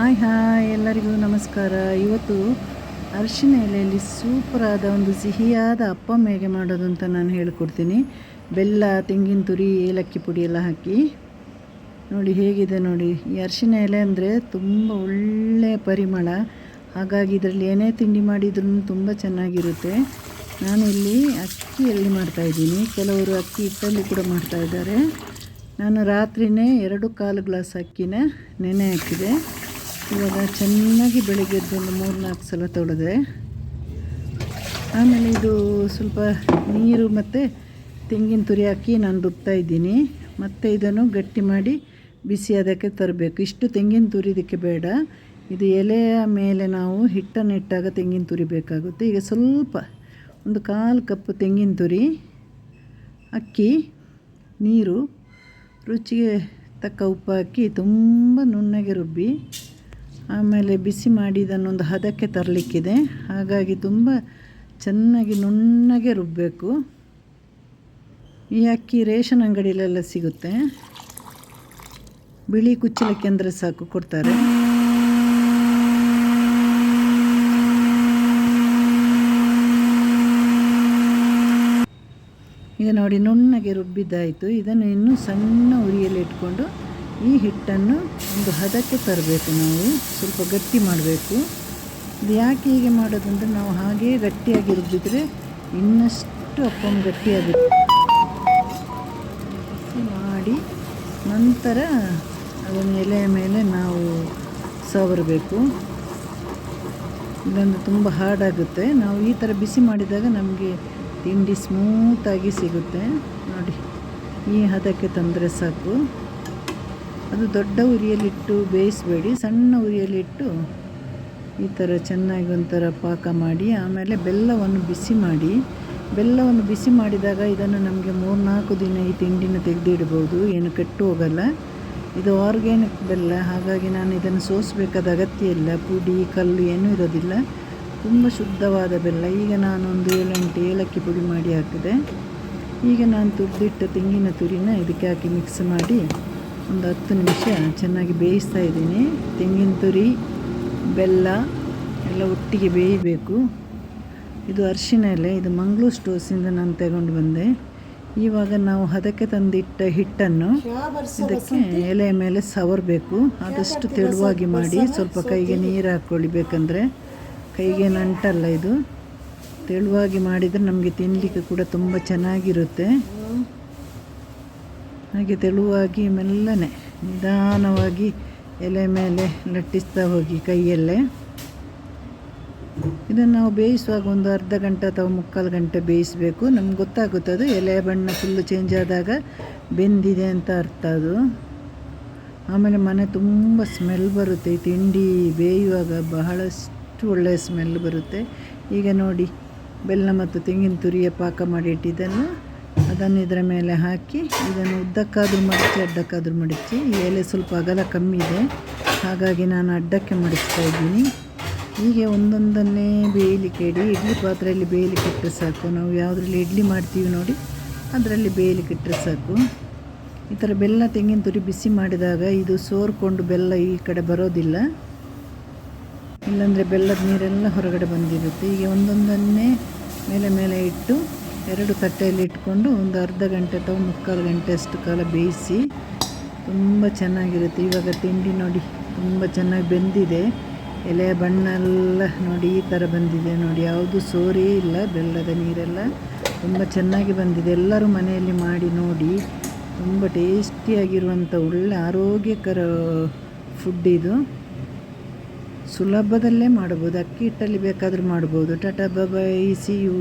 Hi hi ಎಲ್ಲರಿಗೂ ನಮಸ್ಕಾರ. ಇವತ್ತು ಅರಿಶಿನ ಎಲೆಯಲ್ಲಿ ಸೂಪರಾದ ಒಂದು ಸಿಹಿಯಾದ ಅಪ್ಪಮ್ಮ ಹೇಗೆ ಮಾಡೋದು ಅಂತ ನಾನು ಹೇಳಿಕೊಡ್ತೀನಿ. ಬೆಲ್ಲ, ತೆಂಗಿನ ತುರಿ, ಏಲಕ್ಕಿ ಪುಡಿ ಎಲ್ಲ ಹಾಕಿ. ನೋಡಿ ಹೇಗಿದೆ ನೋಡಿ, ಈ ಅರಿಶಿನ ಎಲೆ ಅಂದರೆ ತುಂಬ ಒಳ್ಳೆಯ ಪರಿಮಳ. ಹಾಗಾಗಿ ಇದರಲ್ಲಿ ಏನೇ ತಿಂಡಿ ಮಾಡಿದ್ರೂ ತುಂಬ ಚೆನ್ನಾಗಿರುತ್ತೆ. ನಾನು ಇಲ್ಲಿ ಅಕ್ಕಿಯಲ್ಲಿ ಮಾಡ್ತಾಯಿದ್ದೀನಿ ಕೆಲವರು ಅಕ್ಕಿ ಹಿಟ್ಟಲ್ಲಿ ಕೂಡ ಮಾಡ್ತಾಯಿದ್ದಾರೆ ನಾನು ರಾತ್ರಿಯೇ ಎರಡು ಕಾಲು ಗ್ಲಾಸ್ ಅಕ್ಕಿನ ನೆನೆ ಹಾಕಿದೆ. ಇವಾಗ ಚೆನ್ನಾಗಿ ಬೆಳಗ್ಗೆ ಎದ್ದು ಮೂರು ನಾಲ್ಕು ಸಲ ತೊಳೆದೆ ಆಮೇಲೆ ಇದು ಸ್ವಲ್ಪ ನೀರು ಮತ್ತು ತೆಂಗಿನ ತುರಿ ಹಾಕಿ ನಾನು ರುಬ್ತಾ ಇದ್ದೀನಿ. ಮತ್ತು ಇದನ್ನು ಗಟ್ಟಿ ಮಾಡಿ ಬಿಸಿ ಅದಕ್ಕೆ ತರಬೇಕು. ಇಷ್ಟು ತೆಂಗಿನ ತುರಿದಕ್ಕೆ ಬೇಡ. ಇದು ಎಲೆಯ ಮೇಲೆ ನಾವು ಹಿಟ್ಟನ್ನು ಇಟ್ಟಾಗ ತೆಂಗಿನ ತುರಿ ಬೇಕಾಗುತ್ತೆ. ಈಗ ಸ್ವಲ್ಪ ಒಂದು ಕಾಲು ಕಪ್ ತೆಂಗಿನ ತುರಿ ಅಕ್ಕಿ, ನೀರು, ರುಚಿಗೆ ತಕ್ಕ ಉಪ್ಪು ಹಾಕಿ ತುಂಬ ನುಣ್ಣಗೆ ರುಬ್ಬಿ ಆಮೇಲೆ ಬಿಸಿ ಮಾಡಿ ಇದನ್ನೊಂದು ಹದಕ್ಕೆ ತರಲಿಕ್ಕಿದೆ. ಹಾಗಾಗಿ ತುಂಬ ಚೆನ್ನಾಗಿ ನುಣ್ಣಗೆ ರುಬ್ಬಬೇಕು ಈ ಅಕ್ಕಿ ರೇಷನ್ ಅಂಗಡಿಯಲ್ಲೆಲ್ಲ ಸಿಗುತ್ತೆ. ಬಿಳಿ ಕುಚ್ಚಲಕ್ಕಿ ಅಂದರೆ ಸಾಕು, ಕೊಡ್ತಾರೆ. ಈಗ ನೋಡಿ, ನುಣ್ಣಗೆ ರುಬ್ಬಿದ್ದಾಯಿತು. ಇದನ್ನು ಇನ್ನೂ ಸಣ್ಣ ಉರಿಯಲ್ಲಿ ಇಟ್ಕೊಂಡು ಈ ಹಿಟ್ಟನ್ನು ಒಂದು ಹದಕ್ಕೆ ತರಬೇಕು ನಾವು, ಸ್ವಲ್ಪ ಗಟ್ಟಿ ಮಾಡಬೇಕು. ಇದು ಯಾಕೆ ಹೀಗೆ ಮಾಡೋದಂದರೆ ನಾವು ಹಾಗೇ ಗಟ್ಟಿಯಾಗಿ ಇನ್ನಷ್ಟು ಅಪ್ಪಮ್ ಗಟ್ಟಿಯಾಗುತ್ತೆ. ಮಾಡಿ ನಂತರ ಅದನ್ನು ಎಲೆಯ ಮೇಲೆ ನಾವು ಸವರಬೇಕು. ಇದೊಂದು ತುಂಬ ಹಾರ್ಡಾಗುತ್ತೆ. ನಾವು ಈ ಥರ ಬಿಸಿ ಮಾಡಿದಾಗ ನಮಗೆ ತಿಂಡಿ ಸ್ಮೂತಾಗಿ ಸಿಗುತ್ತೆ. ನೋಡಿ, ಈ ಹದಕ್ಕೆ ತಂದರೆ ಸಾಕು. ಅದು ದೊಡ್ಡ ಉರಿಯಲ್ಲಿಟ್ಟು ಬೇಯಿಸಬೇಡಿ, ಸಣ್ಣ ಉರಿಯಲ್ಲಿಟ್ಟು ಈ ಥರ ಚೆನ್ನಾಗಿ ಒಂಥರ ಪಾಕ ಮಾಡಿ, ಆಮೇಲೆ ಬೆಲ್ಲವನ್ನು ಬಿಸಿ ಮಾಡಿ. ಬೆಲ್ಲವನ್ನು ಬಿಸಿ ಮಾಡಿದಾಗ ಇದನ್ನು ನಮಗೆ ಮೂರು ನಾಲ್ಕು ದಿನ ಈ ತಿಂಡಿನ ತೆಗೆದಿಡ್ಬೋದು, ಏನು ಕೆಟ್ಟು ಹೋಗಲ್ಲ ಇದು ಆರ್ಗ್ಯಾನಿಕ್ ಬೆಲ್ಲ, ಹಾಗಾಗಿ ನಾನು ಇದನ್ನು ಸೋಸಬೇಕಾದ ಅಗತ್ಯ ಇಲ್ಲ. ಪುಡಿ, ಕಲ್ಲು ಏನೂ ಇರೋದಿಲ್ಲ. ತುಂಬ ಶುದ್ಧವಾದ ಬೆಲ್ಲ. ಈಗ ನಾನೊಂದು ಏಳೆಂಟು ಏಲಕ್ಕಿ ಪುಡಿ ಮಾಡಿ ಹಾಕಿದೆ. ಈಗ ನಾನು ತುರಿದಿಟ್ಟ ತೆಂಗಿನ ತುರಿನ ಇದಕ್ಕೆ ಹಾಕಿ ಮಿಕ್ಸ್ ಮಾಡಿ ಒಂದು ಹತ್ತು ನಿಮಿಷ ಚೆನ್ನಾಗಿ ಬೇಯಿಸ್ತಾ ಇದ್ದೀನಿ. ತೆಂಗಿನ ತುರಿ, ಬೆಲ್ಲ ಎಲ್ಲ ಒಟ್ಟಿಗೆ ಬೇಯಬೇಕು. ಇದು ಅರಿಶಿನ ಎಲೆ, ಇದು ಮಂಗಳೂರು ಸ್ಟೋರ್ಸಿಂದ ನಾನು ತಗೊಂಡು ಬಂದೆ. ಇವಾಗ ನಾವು ಹದಕ್ಕೆ ತಂದಿಟ್ಟ ಹಿಟ್ಟನ್ನು ಇದಕ್ಕೆ ಎಲೆಯ ಮೇಲೆ ಸವರಬೇಕು. ಆದಷ್ಟು ತೆಳುವಾಗಿ ಮಾಡಿ ಸ್ವಲ್ಪ ಕೈಗೆ ನೀರು ಹಾಕ್ಕೊಳ್ಳಿ ಬೇಕಂದರೆ ಕೈಗೆ ನಂಟಲ್ಲ ಇದು. ತೆಳುವಾಗಿ ಮಾಡಿದರೆ ನಮಗೆ ತಿನ್ನಲಿಕ್ಕೆ ಕೂಡ ತುಂಬ ಚೆನ್ನಾಗಿರುತ್ತೆ. ಹಾಗೆ ತೆಳುವಾಗಿ ಮೆಲ್ಲನೆ, ನಿಧಾನವಾಗಿ ಎಲೆ ಮೇಲೆ ಲಟ್ಟಿಸ್ತಾ ಹೋಗಿ ಕೈಯಲ್ಲೇ. ಇದನ್ನು ನಾವು ಬೇಯಿಸುವಾಗ ಒಂದು ಅರ್ಧ ಗಂಟೆ ಅಥವಾ ಮುಕ್ಕಾಲು ಗಂಟೆ ಬೇಯಿಸಬೇಕು. ನಮ್ಗೆ ಗೊತ್ತಾಗುತ್ತೆ ಅದು ಎಲೆ ಬಣ್ಣ ಫುಲ್ಲು ಚೇಂಜ್ ಆದಾಗ ಬೆಂದಿದೆ ಅಂತ ಅರ್ಥ ಅದು. ಆಮೇಲೆ ಮನೆ ತುಂಬ ಸ್ಮೆಲ್ ಬರುತ್ತೆ. ತಿಂಡಿ ಬೇಯುವಾಗ ಬಹಳಷ್ಟು ಒಳ್ಳೆಯ ಸ್ಮೆಲ್ ಬರುತ್ತೆ. ಈಗ ನೋಡಿ, ಬೆಲ್ಲ ಮತ್ತು ತೆಂಗಿನ ತುರಿಯ ಪಾಕ ಮಾಡಿ ಇಟ್ಟಿದ್ದನ್ನು. ಅದನ್ನು ಇದರ ಮೇಲೆ ಹಾಕಿ, ಇದನ್ನು ಉದ್ದಕ್ಕಾದರೂ ಮಡಚಿ, ಅಡ್ಡಕ್ಕಾದರೂ ಮಡಚಿ ಎಲೆ ಸ್ವಲ್ಪ ಅಗಲ ಕಮ್ಮಿ ಇದೆ. ಹಾಗಾಗಿ ನಾನು ಅಡ್ಡಕ್ಕೆ ಮಡಿಸ್ತಾ ಇದ್ದೀನಿ. ಹೀಗೆ ಒಂದೊಂದನ್ನೇ ಬೇಯಲಿಕ್ಕೆ ಇಡಿ. ಇಡ್ಲಿ ಪಾತ್ರೆಯಲ್ಲಿ ಬೇಯಲಿಕ್ಕೆ ಇಟ್ಟರೆ ಸಾಕು. ನಾವು ಯಾವುದರಲ್ಲಿ ಇಡ್ಲಿ ಮಾಡ್ತೀವಿ ನೋಡಿ, ಅದರಲ್ಲಿ ಬೇಯಲಿಕ್ಕೆ ಇಟ್ಟರೆ ಸಾಕು. ಈ ಥರ ಬೆಲ್ಲ ತೆಂಗಿನ ತುರಿ ಬಿಸಿ ಮಾಡಿದಾಗ ಇದು ಸೋರ್ಕೊಂಡು ಬೆಲ್ಲ ಈ ಕಡೆ ಬರೋದಿಲ್ಲ. ಇಲ್ಲಾಂದರೆ ಬೆಲ್ಲದ ನೀರೆಲ್ಲ ಹೊರಗಡೆ ಬಂದಿರುತ್ತೆ. ಹೀಗೆ ಒಂದೊಂದನ್ನೇ ಮೇಲೆ ಮೇಲೆ ಇಟ್ಟು ಎರಡು ತಟ್ಟೆಯಲ್ಲಿ ಇಟ್ಕೊಂಡು ಒಂದು ಅರ್ಧ ಗಂಟೆ ಅಥವಾ ಮುಕ್ಕಾಲು ಗಂಟೆ ಅಷ್ಟು ಕಾಲ ಬೇಯಿಸಿ ತುಂಬ ಚೆನ್ನಾಗಿರುತ್ತೆ. ಇವಾಗ ತಿಂಡಿ ನೋಡಿ, ತುಂಬ ಚೆನ್ನಾಗಿ ಬೆಂದಿದೆ. ಎಲೆಯ ಬಣ್ಣ ಎಲ್ಲ ನೋಡಿ, ಈ ಥರ ಬಂದಿದೆ ನೋಡಿ. ಯಾವುದು ಸೋರೇ ಇಲ್ಲ, ಬೆಲ್ಲದ ನೀರೆಲ್ಲ ತುಂಬ ಚೆನ್ನಾಗಿ ಬಂದಿದೆ. ಎಲ್ಲರೂ ಮನೆಯಲ್ಲಿ ಮಾಡಿ ನೋಡಿ, ತುಂಬ ಟೇಸ್ಟಿಯಾಗಿರುವಂಥ ಒಳ್ಳೆ ಆರೋಗ್ಯಕರ ಫುಡ್ ಇದು. ಸುಲಭದಲ್ಲೇ ಮಾಡ್ಬೋದು, ಅಕ್ಕಿ ಹಿಟ್ಟಲ್ಲಿ ಬೇಕಾದರೂ ಮಾಡ್ಬೋದು. Tata bye-bye C you